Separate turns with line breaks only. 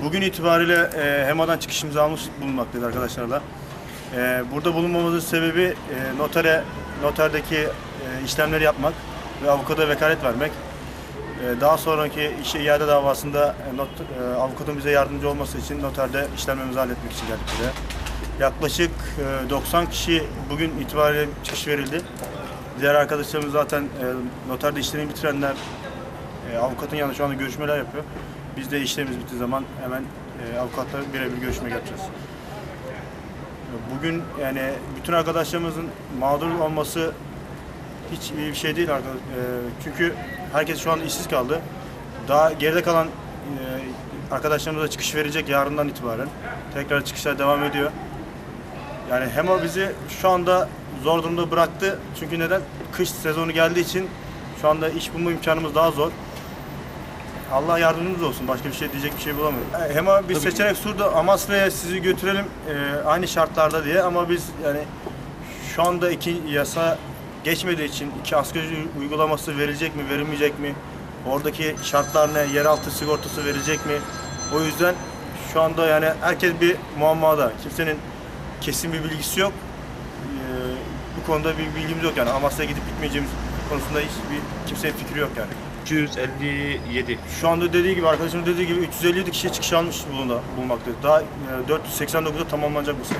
Bugün itibariyle e, HEMA'dan çıkışımızı almış bulunmaktayız arkadaşlarla. E, burada bulunmamızın sebebi e, notere, noterdeki e, işlemleri yapmak ve avukata vekalet vermek. E, daha sonraki işe iade davasında e, not, e, avukatın bize yardımcı olması için noterde işlemlerimizi halletmek için geldik buraya. Yaklaşık e, 90 kişi bugün itibariyle çıkış verildi. Diğer arkadaşlarımız zaten e, noterde işlemi bitirenler e, avukatın yanında şu anda görüşmeler yapıyor. Biz de işlemimiz bittiği zaman hemen e, avukatla birebir görüşme yapacağız. Bugün yani bütün arkadaşlarımızın mağdur olması hiç iyi bir şey değil arkadaş. E, çünkü herkes şu anda işsiz kaldı. Daha geride kalan e, arkadaşlarımıza çıkış verecek yarından itibaren. Tekrar çıkışlar devam ediyor. Yani HEMA bizi şu anda zor durumda bıraktı. Çünkü neden? Kış sezonu geldiği için şu anda iş bulma imkanımız daha zor. Allah yardımcımız olsun. Başka bir şey diyecek bir şey bulamıyorum. HEMA bir seçenek sundu. Amasra'ya sizi götürelim e, aynı şartlarda diye ama biz yani şu anda iki yasa geçmediği için iki asgari uygulaması verilecek mi, verilmeyecek mi? Oradaki şartlar ne? Yeraltı sigortası verecek mi? O yüzden şu anda yani herkes bir muammada. Kimsenin kesin bir bilgisi yok. Ee, bu konuda bir bilgimiz yok yani. Amasya'ya gidip gitmeyeceğimiz konusunda hiçbir kimsenin fikri yok yani.
257.
Şu anda dediği gibi arkadaşımın dediği gibi 357 kişiye çıkış almış bulunda bulunmaktadır. Daha e, 489'da tamamlanacak bu sene.